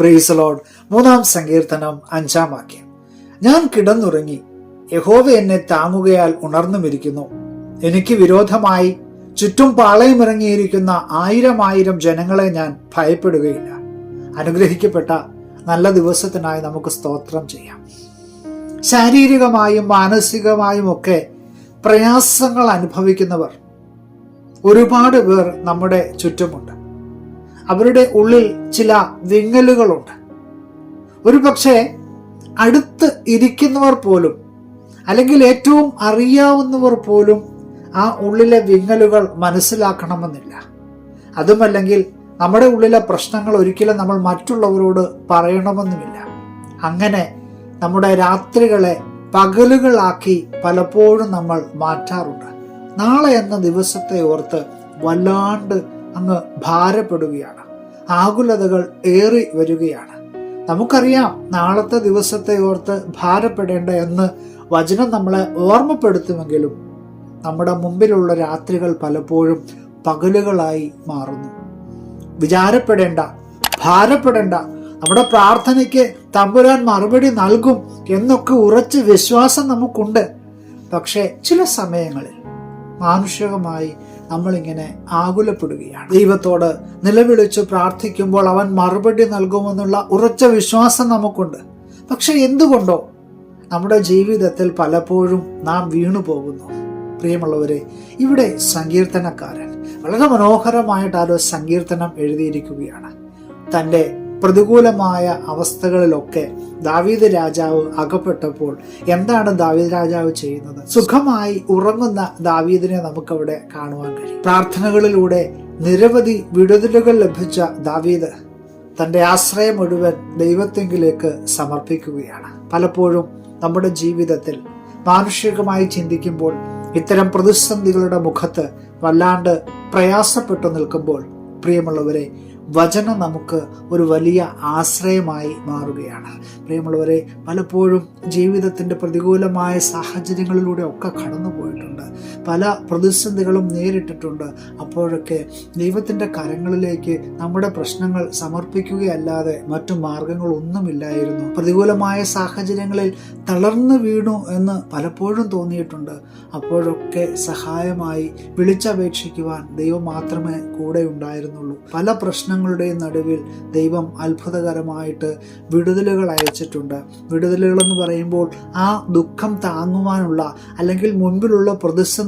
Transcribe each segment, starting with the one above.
പ്രീസലോഡ് മൂന്നാം സങ്കീർത്തനം അഞ്ചാം വാക്യം. ഞാൻ കിടന്നുറങ്ങി. യഹോവ എന്നെ താങ്ങുകയാൽ ഉണർന്നുമിരിക്കുന്നു. എനിക്ക് വിരോധമായി ചുറ്റും പാളയമിറങ്ങിയിരിക്കുന്ന ആയിരം ആയിരം ജനങ്ങളെ ഞാൻ ഭയപ്പെടുകയില്ല. അനുഗ്രഹിക്കപ്പെട്ട നല്ല ദിവസത്തിനായി നമുക്ക് സ്തോത്രം ചെയ്യാം. ശാരീരികമായും മാനസികമായും ഒക്കെ പ്രയാസങ്ങൾ അനുഭവിക്കുന്നവർ ഒരുപാട് പേർ നമ്മുടെ ചുറ്റുമുണ്ട്. അവരുടെ ഉള്ളിൽ ചില വിങ്ങലുകളുണ്ട്. ഒരു പക്ഷേ അടുത്ത് ഇരിക്കുന്നവർ പോലും അല്ലെങ്കിൽ ഏറ്റവും അറിയാവുന്നവർ പോലും ആ ഉള്ളിലെ വിങ്ങലുകൾ മനസ്സിലാക്കണമെന്നില്ല. അതുമല്ലെങ്കിൽ നമ്മുടെ ഉള്ളിലെ പ്രശ്നങ്ങൾ ഒരിക്കലും നമ്മൾ മറ്റുള്ളവരോട് പറയണമെന്നുമില്ല. അങ്ങനെ നമ്മുടെ രാത്രികളെ പകലുകളാക്കി പലപ്പോഴും നമ്മൾ മാറ്റാറുണ്ട്. നാളെ എന്ന ദിവസത്തെ ഓർത്ത് വല്ലാണ്ട് അങ്ങ് ഭാരപ്പെടുകയാണ്. ആകുലതകൾ ഏറി വരികയാണ്. നമുക്കറിയാം നാളത്തെ ദിവസത്തെ ഓർത്ത് ഭാരപ്പെടേണ്ട എന്ന് വചനം നമ്മളെ ഓർമ്മപ്പെടുത്തുമെങ്കിലും നമ്മുടെ മുമ്പിലുള്ള രാത്രികൾ പലപ്പോഴും പകലുകളായി മാറുന്നു. വിചാരപ്പെടേണ്ട ഭാരപ്പെടേണ്ട നമ്മുടെ പ്രാർത്ഥനയ്ക്ക് തമ്പുരാൻ മറുപടി നൽകും എന്നൊക്കെ ഉറച്ച് വിശ്വാസം നമുക്കുണ്ട്. പക്ഷേ ചില സമയങ്ങളിൽ മാനുഷികമായി നമ്മളിങ്ങനെ ആകുലപ്പെടുകയാണ്. ദൈവത്തോട് നിലവിളിച്ച് പ്രാർത്ഥിക്കുമ്പോൾ അവൻ മറുപടി നൽകുമെന്നുള്ള ഉറച്ച വിശ്വാസം നമുക്കുണ്ട്. പക്ഷെ എന്തുകൊണ്ടോ നമ്മുടെ ജീവിതത്തിൽ പലപ്പോഴും നാം വീണു പോകുന്നു. പ്രിയമുള്ളവരെ ഇവിടെ സങ്കീർത്തനക്കാരൻ വളരെ മനോഹരമായിട്ട് ആ സങ്കീർത്തനം എഴുതിയിരിക്കുകയാണ്. തന്റെ പ്രതികൂലമായ അവസ്ഥകളിലൊക്കെ ദാവീദ് രാജാവ് അകപ്പെട്ടപ്പോൾ എന്താണ് ദാവീദ് രാജാവ് ചെയ്യുന്നത്? സുഖമായി ഉറങ്ങുന്ന ദാവീദിനെ നമുക്കവിടെ കാണുവാൻ കഴിയും. പ്രാർത്ഥനകളിലൂടെ നിരവധി വിടുതലുകൾ ലഭിച്ച ദാവീദ് തന്റെ ആശ്രയം മുഴുവൻ ദൈവത്തെങ്കിലേക്ക് സമർപ്പിക്കുകയാണ്. പലപ്പോഴും നമ്മുടെ ജീവിതത്തിൽ മാനുഷികമായി ചിന്തിക്കുമ്പോൾ ഇത്തരം പ്രതിസന്ധികളുടെ മുഖത്ത് വല്ലാണ്ട് പ്രയാസപ്പെട്ടു നിൽക്കുമ്പോൾ പ്രിയമുള്ളവരെ വചനം നമുക്ക് ഒരു വലിയ ആശ്രയമായി മാറുകയാണ്. പ്രിയമുള്ളവരെ പലപ്പോഴും ജീവിതത്തിന്റെ പ്രതികൂലമായ സാഹചര്യങ്ങളിലൂടെ ഒക്കെ കടന്നു പോയിട്ടുണ്ട് പല പ്രതിസന്ധികളും നേരിട്ടിട്ടുണ്ട്. അപ്പോഴൊക്കെ ദൈവത്തിന്റെ കരങ്ങളിലേക്ക് നമ്മുടെ പ്രശ്നങ്ങൾ സമർപ്പിക്കുകയല്ലാതെ മറ്റു മാർഗങ്ങളൊന്നുമില്ലായിരുന്നു. പ്രതികൂലമായ സാഹചര്യങ്ങളിൽ തളർന്നു വീണു എന്ന് പലപ്പോഴും തോന്നിയിട്ടുണ്ട്. അപ്പോഴൊക്കെ സഹായമായി വിളിച്ചപേക്ഷിക്കുവാൻ ദൈവം മാത്രമേ കൂടെ ഉണ്ടായിരുന്നുള്ളൂ. പല പ്രശ്നങ്ങളുടെയും നടുവിൽ ദൈവം അത്ഭുതകരമായിട്ട് വിടുതലുകൾ അയച്ചിട്ടുണ്ട്. വിടുതലുകൾ എന്ന് പറയുമ്പോൾ ആ ദുഃഖം താങ്ങുവാനുള്ള അല്ലെങ്കിൽ മുൻപിലുള്ള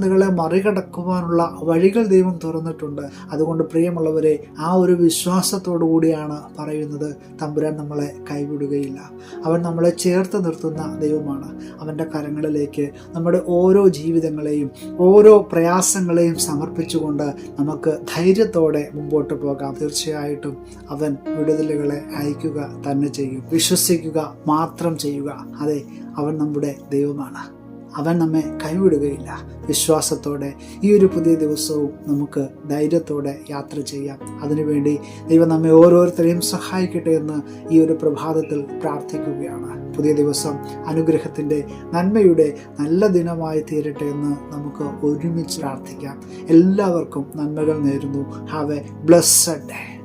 പ്രതിസന്ധികളെ മറികടക്കുവാനുള്ള വഴികൾ ദൈവം തുറന്നിട്ടുണ്ട്. അതുകൊണ്ട് പ്രിയമുള്ളവരെ ആ ഒരു വിശ്വാസത്തോടു കൂടിയാണ് പറയുന്നത് തമ്പുരാൻ നമ്മളെ കൈവിടുകയില്ല. അവൻ നമ്മളെ ചേർത്ത് നിർത്തുന്ന ദൈവമാണ്. അവന്റെ കരങ്ങളിലേക്ക് നമ്മുടെ ഓരോ ജീവിതങ്ങളെയും ഓരോ പ്രയാസങ്ങളെയും സമർപ്പിച്ചുകൊണ്ട് നമുക്ക് ധൈര്യത്തോടെ മുമ്പോട്ട് പോകാം. തീർച്ചയായിട്ടും അവൻ വിടുതലുകളെ അയക്കുക തന്നെ ചെയ്യും. വിശ്വസിക്കുക മാത്രം ചെയ്യുക. അതെ അവൻ നമ്മുടെ ദൈവമാണ്. അവൻ നമ്മെ കൈവിടുകയില്ല. വിശ്വാസത്തോടെ ഈ ഒരു പുതിയ ദിവസവും നമുക്ക് ധൈര്യത്തോടെ യാത്ര ചെയ്യാം. അതിനുവേണ്ടി ദൈവം നമ്മെ ഓരോരുത്തരെയും സഹായിക്കട്ടെ എന്ന് ഈ ഒരു പ്രഭാതത്തിൽ പ്രാർത്ഥിക്കുകയാണ്. പുതിയ ദിവസം അനുഗ്രഹത്തിന്റെ നന്മയുടെ നല്ല ദിനമായി തീരട്ടെ എന്ന് നമുക്ക് ഒരുമിച്ച് പ്രാർത്ഥിക്കാം. എല്ലാവർക്കും നന്മകൾ നേരുന്നു. Have A blessed day